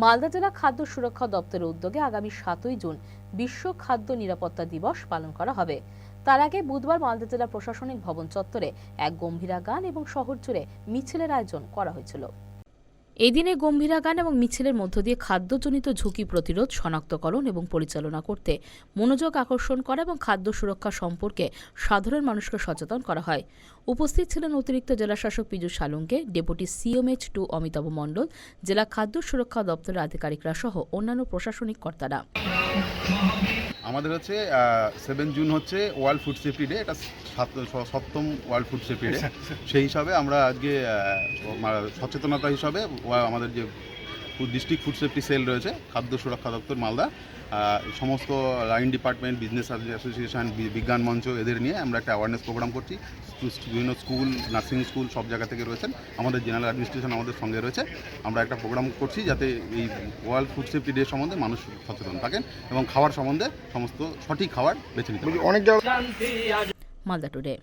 মালদা জেলা খাদ্য সুরক্ষা দপ্তরের উদ্যোগে আগামী সাতই জুন বিশ্ব খাদ্য নিরাপত্তা দিবস পালন করা হবে। তার আগে বুধবার মালদা জেলা প্রশাসনিক ভবন চত্বরে এক গম্ভীরা গান এবং শহর জুড়ে মিছিলের আয়োজন করা হয়েছিল। এই দিনে গম্ভীরা গান এবং মিছিলের মধ্য দিয়ে খাদ্যজনিত ঝুঁকি প্রতিরোধ, শনাক্তকরণ এবং পরিচালনা করতে মনোযোগ আকর্ষণ করা এবং খাদ্য সুরক্ষা সম্পর্কে সাধারণ মানুষকে সচেতন করা হয়। উপস্থিত ছিলেন অতিরিক্ত জেলাশাসক Piyush Salunke, deputy CMH two Amitabh Mondal, জেলা খাদ্য সুরক্ষা দপ্তরের আধিকারিকরা সহ অন্যান্য প্রশাসনিক কর্তারা। আমাদের হচ্ছে সেভেন জুন হচ্ছে ওয়ার্ল্ড ফুড সেফটি ডে এটা সপ্তম ওয়ার্ল্ড ফুড সেফটি ডে সেই হিসাবে আমরা আজকে সচেতনতা হিসাবে আমাদের যে ডিস্ট্রিক্ট ফুড সেফটি সেল রয়েছে খাদ্য সুরক্ষা দপ্তর মালদা। সমস্ত লাইন ডিপার্টমেন্ট বিজনেস অ্যাসোসিয়েশন বিজ্ঞান মঞ্চ এদের নিয়ে আমরা একটা অ্যাওয়ারনেস প্রোগ্রাম করছি। বিভিন্ন স্কুল নার্সিং স্কুল সব জায়গা থেকে রয়েছেন। আমাদের জেনারেল অ্যাডমিনিস্ট্রেশন আমাদের সঙ্গে রয়েছে। আমরা একটা প্রোগ্রাম করছি যাতে এই ওয়ার্ল্ড ফুড সেফটি ডে সম্বন্ধে মানুষ সচেতন থাকেন এবং খাওয়ার সম্বন্ধে সমস্ত সঠিক খাবার বেছে নিতে অনেক জায়গা মালদা টুডে